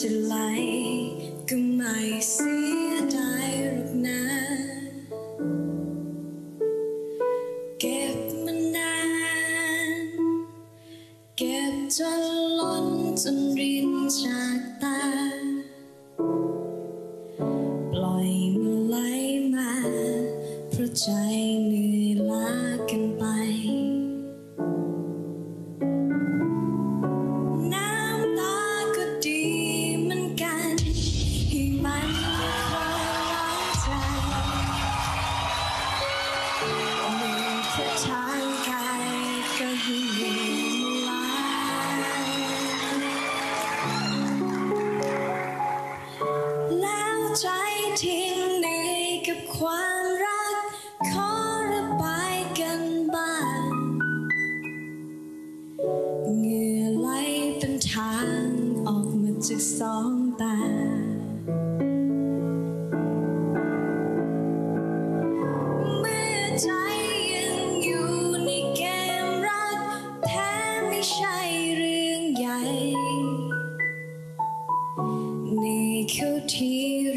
จะไหลก็ไม่เสียดายหรอกนะ เก็บมันนาน เก็บจนล้นจนรินจากตา ปล่อยมันไหลมา เพราะใจเหนื่อยล้ากันไป แล้วใจทิ้งเหนื่อยกับความรัก ขอระบายกันบ้างเหงื่อไหลเป็นทางออกมาจากสองตา ใ